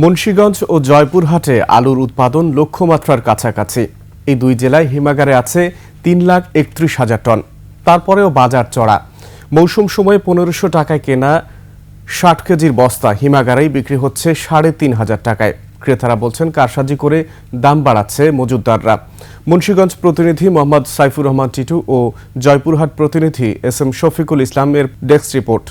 মুন্সীগঞ্জ ও জয়পুরহাটে আলুর উৎপাদন লক্ষ্যমাত্রার কাছাকাছি। এই দুই জেলায় হিমাগারে আছে তিন লাখ একত্রিশ হাজার টন। তারপরেও বাজার চড়া। মৌসুম সময়ে পনেরোশো টাকায় কেনা ষাট কেজির বস্তা হিমাগারেই বিক্রি হচ্ছে সাড়ে তিন হাজার টাকায়। ক্রেতারা বলছেন, কারসাজি করে দাম বাড়াচ্ছে মজুদদাররা মুন্সীগঞ্জ প্রতিনিধি মোহাম্মদ সাইফুর রহমান টিটু ও জয়পুরহাট প্রতিনিধি এস এম শফিকুল ইসলামের ডেস্ক রিপোর্ট।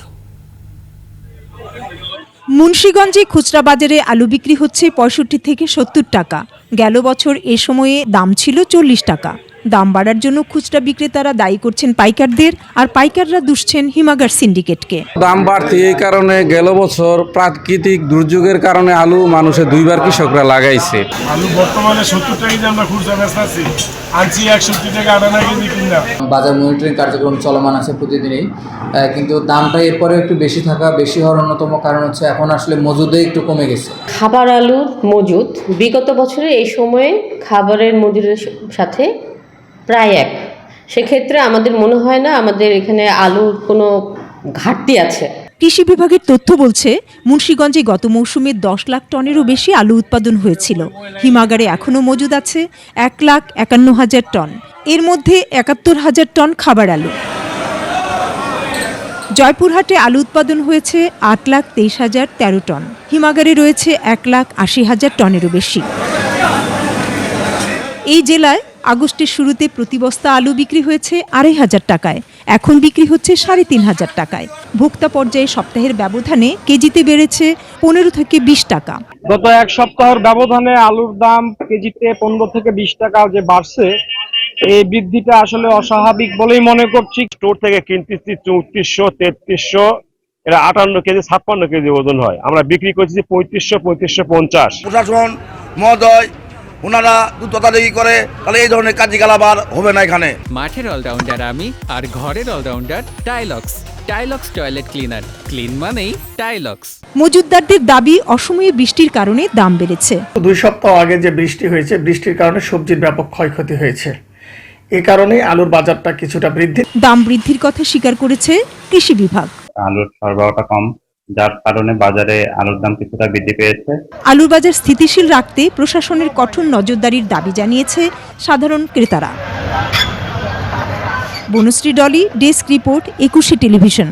মুন্সীগঞ্জে খুচরা বাজারে আলু বিক্রি হচ্ছে পঁয়ষট্টি থেকে সত্তর টাকা। গেল বছর এ সময়ে দাম ছিল চল্লিশ টাকা। দাম বাড়ার জন্য খুচরা বিক্রেতারা দায়ী করছেন পাইকারদের আর পাইকাররা দুষছেন হিমাগার সিন্ডিকেটকে। দাম বাড়তি এই কারণে গেল বছর প্রাকৃতিক দুর্যোগের কারণে আলু মানুষে দুইবার কৃষকরা লাগাইছে। আলু বর্তমানে সত্তর টাকা দিয়ে আমরা খুচরা ব্যস্ত আছি। আনছি একষট্টি টাকা কেজি কিনা। বাজার মনিটরিং কার্যক্রম চলমান আছে প্রতিদিনই। কিন্তু দামটা এরপরে একটু বেশি থাকা বেশি হওয়ার অন্যতম কারণ হচ্ছে এখন আসলে মজুদে একটু কমে গেছে। খাবার আলুর মজুদ। বিগত বছরে এই সময়ে খাবারের মজুদের সাথে প্রায় এক। সেক্ষেত্রে আমাদের মনে হয় না আমাদের এখানে আলুর কোনো ঘাটতি আছে। কৃষি বিভাগের তথ্য বলছে, মুন্সীগঞ্জে গত মৌসুমে দশ লাখ টনেরও বেশি আলু উৎপাদন হয়েছিল। হিমাগারে এখনও মজুদ আছে এক লাখ একান্ন হাজার টন। এর মধ্যে একাত্তর হাজার টন খাবার আলু। জয়পুরহাটে আলু উৎপাদন হয়েছে আট লাখ তেইশ হাজার তেরো টন। হিমাগারে রয়েছে এক লাখ আশি হাজার টনেরও বেশি। এই জেলায় আগস্টের শুরুতে প্রতি বস্তা আলু বিক্রি হয়েছে আড়াই হাজার টাকায়। এখন বিক্রি হচ্ছে সাড়ে তিন হাজার টাকায়। ভোক্তা পর্যায়ে সপ্তাহের ব্যবধানে কেজিতে বেড়েছে পনেরো থেকে বিশ টাকা। গত এক সপ্তাহের ব্যবধানে আলুর দাম কেজিতে পনেরো থেকে বিশ টাকা যে বাড়ছে এই বৃদ্ধিটা আসলে অস্বাভাবিক বলেই মনে করছি। স্টোর থেকে কিনতেছি চৌত্রিশশো তেত্রিশশো এটা আটান্ন কেজি ছাপ্পান্ন কেজি ওজন হয়। আমরা বিক্রি করছি পঁয়ত্রিশশো পঁয়ত্রিশশো পঞ্চাশ। প্রশাসন মহোদয় ওনারা তদারকি করে তাহলে এই ধরনের কার্যকলাপ আর হবে না এখানে। মাঠের অলরাউন্ডার আমি আর ঘরের all rounder Tylox Tylox toilet cleaner clean মানেই টাইলক্স মজুদদারদের দাবি অসময়ে বৃষ্টির কারণে দাম বেড়েছে। দুই সপ্তাহ আগে যে বৃষ্টি হয়েছে বৃষ্টির কারণে সবজির ব্যাপক ক্ষয়ক্ষতি হয়েছে। এ কারণে আলুর বাজারটা কিছুটা বৃদ্ধি দাম বৃদ্ধির কথা স্বীকার করেছে কৃষি বিভাগ। আলুর সরবরাহটা কম। যার কারণে বাজারে আলুর দাম কিছুটা বৃদ্ধি পেয়েছে। আলুর বাজার স্থিতিশীল রাখতে প্রশাসনের কঠোর নজরদারির দাবি জানিয়েছে সাধারণ ক্রেতারা। Banasree Dolly, desk report, Ekushey television.